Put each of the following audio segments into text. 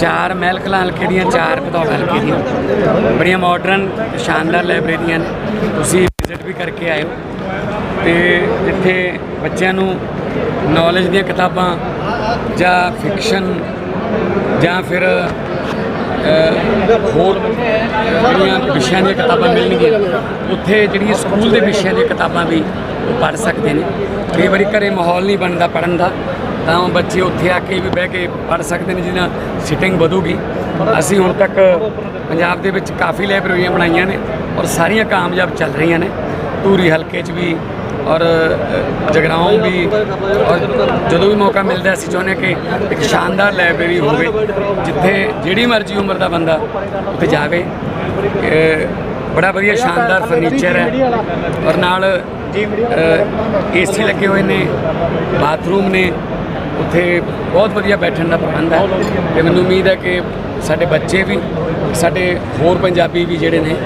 ਚਾਰ ਮਹਿਲ ਕਲਾਂ ਹਲਕੇ ਦੀਆਂ ਚਾਰ ਭਦੌੜ ਹਲਕੇ ਦੀਆਂ ਬੜੀਆਂ ਮਾਡਰਨ ਸ਼ਾਨਦਾਰ ਲਾਇਬ੍ਰੇਰੀਆਂ ਨੇ ਤੁਸੀਂ ਵਿਜ਼ਿਟ ਵੀ ਕਰਕੇ ਆਇਓ ਤੇ ਜਿੱਥੇ ਬੱਚਿਆਂ ਨੂੰ ਨੌਲੇਜ ਦੀਆਂ ਕਿਤਾਬਾਂ ਜਾਂ ਫਿਕਸ਼ਨ ਜਾਂ ਫਿਰ ਹੋਰ ਜਿਹੜੀਆਂ ਵਿਸ਼ਿਆਂ ਦੀਆਂ ਕਿਤਾਬਾਂ ਮਿਲਣਗੀਆਂ, ਉੱਥੇ ਜਿਹੜੀਆਂ ਸਕੂਲ ਦੇ ਵਿਸ਼ਿਆਂ ਦੀਆਂ ਕਿਤਾਬਾਂ ਵੀ ਉਹ ਪੜ੍ਹ ਸਕਦੇ ਨੇ। ਕਈ ਵਾਰੀ ਘਰੇ ਮਾਹੌਲ ਨਹੀਂ ਬਣਦਾ ਪੜ੍ਹਨ ਦਾ। ਤਾਂ ਉਹ ਬੱਚੇ ਉੱਥੇ ਆ ਕੇ ਵੀ ਬਹਿ ਕੇ ਪੜ੍ਹ ਸਕਦੇ ਨੇ ਜਿਹਨਾਂ ਸਿਟਿੰਗ ਵਧੂਗੀ। ਅਸੀਂ ਹੁਣ ਤੱਕ ਪੰਜਾਬ ਦੇ ਵਿੱਚ ਕਾਫੀ ਲਾਇਬ੍ਰੇਰੀਆਂ ਬਣਾਈਆਂ ਨੇ ਔਰ ਸਾਰੀਆਂ ਕਾਮਯਾਬ ਚੱਲ ਰਹੀਆਂ ਨੇ। ਧੂਰੀ ਹਲਕੇ 'ਚ ਵੀ ਔਰ ਅ, ਵੀ ਔਰ ਜਦੋਂ ਵੀ ਮੌਕਾ ਮਿਲਦਾ ਅਸੀਂ ਚਾਹੁੰਦੇ ਹਾਂ ਕਿ ਇੱਕ ਸ਼ਾਨਦਾਰ ਲਾਇਬ੍ਰੇਰੀ ਹੋਵੇ ਜਿੱਥੇ ਜਿਹੜੀ ਮਰਜ਼ੀ ਉਮਰ ਦਾ ਬੰਦਾ ਉੱਥੇ ਜਾਵੇ। ਬੜਾ ਵਧੀਆ ਸ਼ਾਨਦਾਰ ਫਰਨੀਚਰ ਹੈ ਔਰ ਨਾਲ ਏਸੀ ਲੱਗੇ ਹੋਏ ਨੇ ਬਾਥਰੂਮ ਨੇ ਉੱਥੇ ਬਹੁਤ ਵਧੀਆ ਬੈਠਣ ਦਾ ਪ੍ਰਬੰਧ ਹੈ ਤੇ ਮੈਨੂੰ ਉਮੀਦ ਹੈ ਕਿ ਸਾਡੇ ਬੱਚੇ ਵੀ ਸਾਡੇ ਹੋਰ ਪੰਜਾਬੀ ਵੀ ਜਿਹੜੇ ਨੇ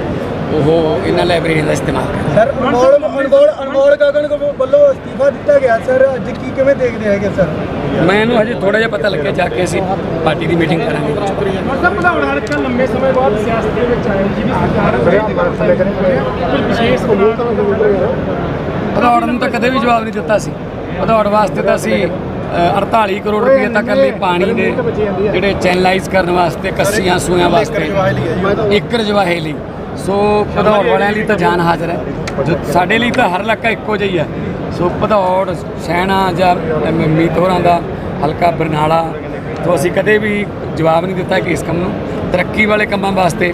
ਉਹ ਇਹਨਾਂ ਲਾਇਬ੍ਰੇਰੀਆਂ ਦਾ ਇਸਤੇਮਾਲ ਕਰਨ ਸਰ ਅਨਮੋਲ ਅਨਮੋਲ ਅਨਮੋਲ ਗਗਨ ਕੋ ਵੱਲੋਂ ਅਸਤੀਫਾ ਦਿੱਤਾ ਗਿਆ। ਸਰ ਅੱਜ ਕੀ ਕਿਵੇਂ ਦੇਖਦੇ ਹੈਗੇ ਸਰ? ਮੈਨੂੰ ਹਜੇ ਥੋੜਾ ਜਿਹਾ ਪਤਾ ਲੱਗਿਆ ਜਾ ਕੇ ਅਸੀਂ ਪਾਰਟੀ ਦੀ ਮੀਟਿੰਗ ਕਰਾਂਗੇ ਮਤਲਬ ਭਦੌੜ ਹਲਕਾ ਲੰਬੇ ਸਮੇਂ ਬਾਅਦ ਸਿਆਸਤ ਦੇ ਵਿੱਚ ਆਇਆ ਜਿਹਦੀ ਸਰਕਾਰ ਕੋਈ ਵਿਸ਼ੇਸ਼ ਭਦੌੜ ਨੂੰ ਤਾਂ ਕਦੇ ਵੀ ਜਵਾਬ ਨਹੀਂ ਦਿੱਤਾ ਸੀ। ਭਦੌੜ ਵਾਸਤੇ ਤਾਂ ਅਸੀਂ 48 ਕਰੋੜ ਰੁਪਏ ਤੱਕ ਲਈ ਪਾਣੀ ਦੇ ਜਿਹੜੇ ਚੈਨਲਾਈਜ਼ ਕਰਨ ਵਾਸਤੇ ਕੱਸੀਆਂ ਸੂਆਂ ਵਾਸਤੇ। ਇੱਕ ਰਜਵਾਹੇ ਲਈ। ਸੋ ਭਦੌੜ ਵਾਲਿਆਂ ਲਈ ਤਾਂ ਜਾਨ ਹਾਜ਼ਰ ਹੈ। ਜੋ ਸਾਡੇ ਲਈ ਤਾਂ ਹਰ ਇਲਾਕਾ ਇੱਕੋ ਜਿਹਾ ਹੀ ਹੈ। ਸੋ ਭਦੌੜ ਸੈਣਾ ਜਾਂ ਮੀਤ ਹੋਰਾਂ ਦਾ ਹਲਕਾ ਬਰਨਾਲਾ ਤੋਂ ਅਸੀਂ ਕਦੇ ਵੀ ਜਵਾਬ ਨਹੀਂ ਦਿੱਤਾ ਕਿ ਇਸ ਕੰਮ ਨੂੰ। ਤਰੱਕੀ ਵਾਲੇ ਕੰਮਾਂ ਵਾਸਤੇ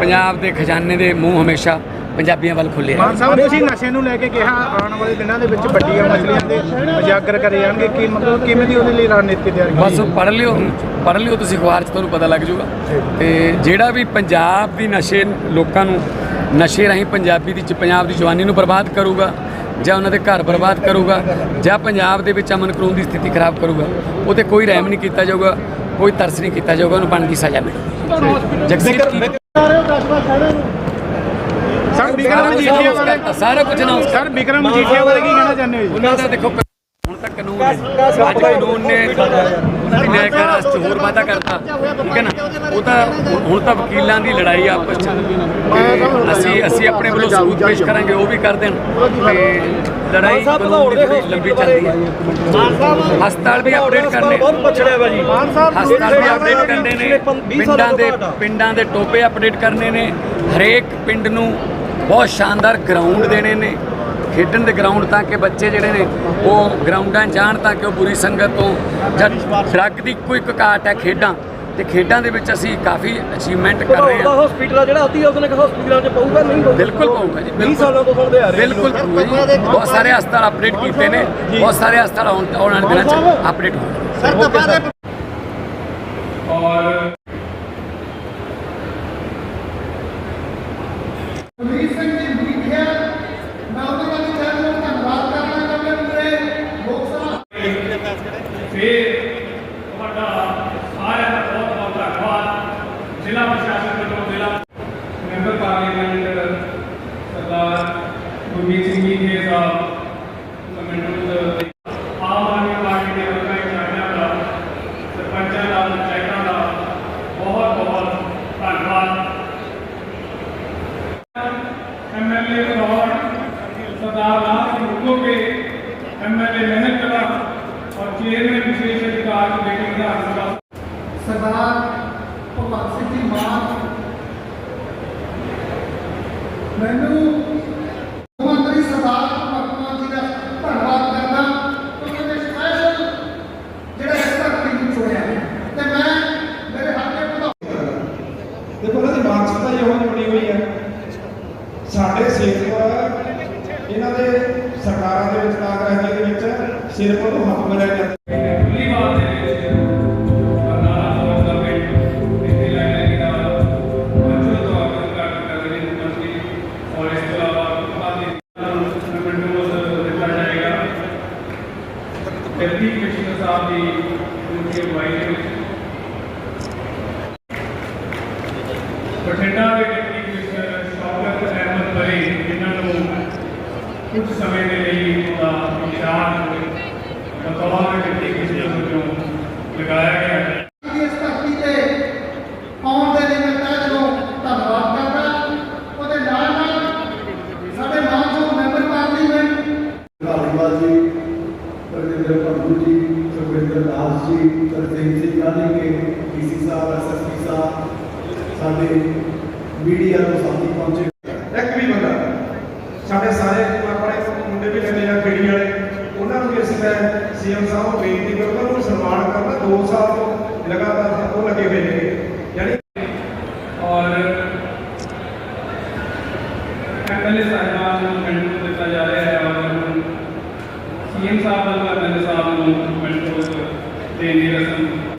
ਪੰਜਾਬ ਦੇ ਖਜ਼ਾਨੇ ਦੇ ਮੂੰਹ ਹਮੇਸ਼ਾ ਪੰਜਾਬੀਆਂ ਵੱਲ ਖੁੱਲੇ ਮਾਨ ਸਾਹਿਬ ਤੁਸੀਂ ਨਸ਼ੇ ਨੂੰ ਲੈ ਕੇ ਕਿਹਾ ਆਉਣ ਵਾਲੇ ਦਿਨਾਂ ਦੇ ਵਿੱਚ ਵੱਡੀਆਂ ਮਸਲਿਆਂ ਦੇ ਉਜਾਗਰ ਕਰੇ ਜਾਣਗੇ। ਕੀ ਮਤਲਬ ਕਿਵੇਂ ਦੀ ਉਹਦੇ ਲਈ ਰਣਨੀਤੀ ਤਿਆਰ ਕੀਤੀ ਬਸ ਪੜ੍ਹ ਲਿਓ ਪੜ੍ਹ ਲਿਓ ਤੁਸੀਂ ਅਖਬਾਰ 'ਚ ਤੁਹਾਨੂੰ ਪਤਾ ਲੱਗ ਜਾਊਗਾ। ਤੇ ਜਿਹੜਾ ਵੀ ਪੰਜਾਬ ਦੀ ਨਸ਼ੇ ਲੋਕਾਂ ਨੂੰ ਨਸ਼ੇ ਰਾਹੀਂ ਪੰਜਾਬੀ ਦੀ ਪੰਜਾਬ ਦੀ ਜਵਾਨੀ ਨੂੰ ਬਰਬਾਦ ਕਰੂਗਾ ਜਾਂ ਉਹਨਾਂ ਦੇ ਘਰ ਬਰਬਾਦ ਕਰੂਗਾ ਜਾਂ ਪੰਜਾਬ ਦੇ ਵਿੱਚ ਅਮਨ ਕਾਨੂੰਨ ਦੀ ਸਥਿਤੀ ਖਰਾਬ ਕਰੂਗਾ ਉਹ ਤੇ ਕੋਈ ਰਹਿਮ ਨਹੀਂ ਕੀਤਾ ਜਾਊਗਾ ਕੋਈ ਤਰਸ ਨਹੀਂ ਕੀਤਾ ਜਾਊਗਾ ਉਹਨੂੰ ਬਣਦੀ ਸਜ਼ਾ ਮਿਲੇਗੀ ਜਗਸੀਰ ਕੀ ਮਜੀਠੀਆ ਬਾਰੇ ਸਾਰਾ ਕੁਝ ਨਾ ਸਰ ਵਿਕਰਮ ਮਜੀਠੀਆ ਬਾਰੇ ਕੀ ਕਹਿਣਾ ਚਾਹੁੰਦੇ ਹੋ ਜੀ? ਉਹਨਾਂ ਦਾ ਦੇਖੋ ਹੁਣ ਤੱਕ ਕਾਨੂੰਨ ਹੈ ਅੱਜ ਕਾਨੂੰਨ ਨੇ ਨਿਆਂ ਕਰਨ ਵਾਸਤੇ ਹੋਰ ਵਾਅਦਾ ਕਰਤਾ ਠੀਕ ਹੈ ਨਾ? ਉਹ ਤਾਂ ਹੁਣ- ਤਾਂ ਵਕੀਲਾਂ ਦੀ ਲੜਾਈ ਆ ਆਪਸ ਚ। ਅਸੀਂ ਅਸੀਂ ਆਪਣੇ ਵੱਲੋਂ ਸਬੂਤ ਪੇਸ਼ ਕਰਾਂਗੇ ਉਹ ਵੀ ਕਰ ਦੇਣ। ਤੇ ਲੜਾਈ ਲੰਬੀ ਚੱਲਦੀ ਹੈ। ਹਸਪਤਾਲ ਵੀ ਅਪਡੇਟ ਕਰਨੇ। ਬਹੁਤ ਪਛੜਿਆ ਵਾ ਜੀ। ਹਸਪਤਾਲ ਵੀ ਅਪਡੇਟ ਕਰਨੇ ਨੇ। ਪਿੰਡਾਂ ਦੇ ਪਿੰਡਾਂ ਦੇ ਟੋਪੇ ਅਪਡੇਟ ਕਰਨੇ ਨੇ। ਹਰੇਕ ਪਿੰਡ ਨੂੰ ਬਹੁਤ ਸ਼ਾਨਦਾਰ ਗਰਾਊਂਡ ਦੇਣੇ ਨੇ। ਖੇਡਣ ਦੇ ਗਰਾਊਂਡ ਤਾਂ ਕਿ ਬੱਚੇ ਜਿਹੜੇ ਨੇ ਉਹ ਗਰਾਊਂਡਾਂ 'ਚ ਜਾਣ ਤਾਂ ਕਿ ਉਹ ਬੁਰੀ ਸੰਗਤ ਤੋਂ ਜਾਂ ਡਰੱਗ ਦੀ ਕੋਈ ਘਾਟ ਹੈ ਖੇਡਾਂ। ਤੇ ਖੇਡਾਂ ਦੇ ਵਿੱਚ ਅਸੀਂ ਕਾਫੀ ਅਚੀਵਮੈਂਟ ਕਰ ਰਹੇ ਹਾਂ। ਹਸਪੀਟਲ ਆ ਜਿਹੜਾ ਅਤੀ ਆਧੁਨਿਕ ਹਸਪੀਟਲਾਂ 'ਚ ਪਊਗਾ ਨਹੀਂ ਪਊਗਾ? ਬਿਲਕੁਲ ਪਾਊਗਾ ਜੀ 20 ਬਿਲਕੁਲ। ਸਾਲਾਂ ਤੋਂ ਸੁਣਦੇ ਆ ਰਹੇ। ਬਿਲਕੁਲ ਪਾਊਗਾ ਜੀ। ਬਹੁਤ ਸਾਰੇ ਹਸਪਤਾਲ ਅਪਡੇਟ ਕੀਤੇ ਨੇ। ਬਹੁਤ ਸਾਰੇ ਹਸਪਤਾਲ ਆਉਣ ਆਉਣ ਵਾਲੇ ਦਿਨਾਂ 'ਚ ਅਪਡੇਟ ਹੋਣਗੇ। ਫਿਰ ਦੇਖੋ ਇਹਨਾਂ ਦੀ ਮਾਨਸਿਕਤਾ ਹੀ ਉਹ ਬਣੀ ਹੋਈ ਹੈ। ਸਾਡੇ ਸਿਰਫ ਇਹਨਾਂ ਦੇ ਸਰਕਾਰਾਂ ਦੇ ਵਿੱਚ ਕਾਂਗਰਸ ਦੇ ਵਿੱਚ ਸਿਰਫ ਉਹ ਹੱਕ ਮਿਲਿਆ ਜਾਂਦਾ। ਖੁੱਲੀ ਬਾਤ ਦੇ ਵਿੱਚ ਬਰਨਾਲਾ ਤੋਂ ਦਾ ਬਠਿੰਡਾ ਦੇ ਡਿਪਟੀ ਕਮਿਸ਼ਨਰ ਡਾਕਟਰ ਅਹਿਮਦ ਪਰੇ ਜਿਨ੍ਹਾਂ ਨੂੰ ਕੁਝ ਸਮੇਂ ਦੇ ਲਈ ਉਹਦਾ ਇਸ਼ਾਰਾ ਬਤੌਰ ਡਿਪਟੀ ਕਮਿਸ਼ਨਰ ਵਜੋਂ ਲਗਾਇਆ ਗਿਆ ਹੈ। ਜੀ ਸਰਵੇਂਦਰ ਦਾਸ ਜੀ ਸਰਦੇਵ ਸਿੰਘ ਨਾਲੇ ਕੇ ਡੀਸੀ ਸਾਹਿਬ ਐਸਐਸਪੀ ਸਾਹਿਬ ਸਾਡੇ ਮੀਡੀਆ ਤੋਂ ਸਾਥੀ ਪਹੁੰਚੇ। ਇੱਕ ਵੀ ਬੰਦਾ ਸਾਡੇ ਸਾਰੇ ਆਪਣੇ ਮੁੰਡੇ ਵੀ ਲੱਗੇ ਆ ਖੇੜੀ ਵਾਲੇ। ਉਹਨਾਂ ਨੂੰ ਵੀ ਅਸੀਂ ਮੈਂ ਸੀਐਮ ਸਾਹਿਬ ਨੂੰ ਬੇਨਤੀ ਕਰੂੰਗਾ ਉਹਨੂੰ ਸਨਮਾਨ ਕਰਨਾ 2 ਸਾਲ ਤੋਂ ਲਗਾਤਾਰ ਉਹ ਲੱਗੇ ਹੋਏ ਨੇ। ਯਾਨੀ ਔਰ ਐਮਐਲਏ ਸਾਹਿਬਾਨ ਨੂੰ ਮੈਂਟਰ ਦਿੱਤਾ ਜਾ ਰਿਹਾ ਹੈ, ਔਰ ਸੀਐਮ ਸਾਹਿਬ ਵੱਲੋਂ ਐਮਐਲਏ ਸਾਹਿਬ ਨੂੰ ਮੈਂਟਰ ਦੇਣ ਦੀ ਰਸਮ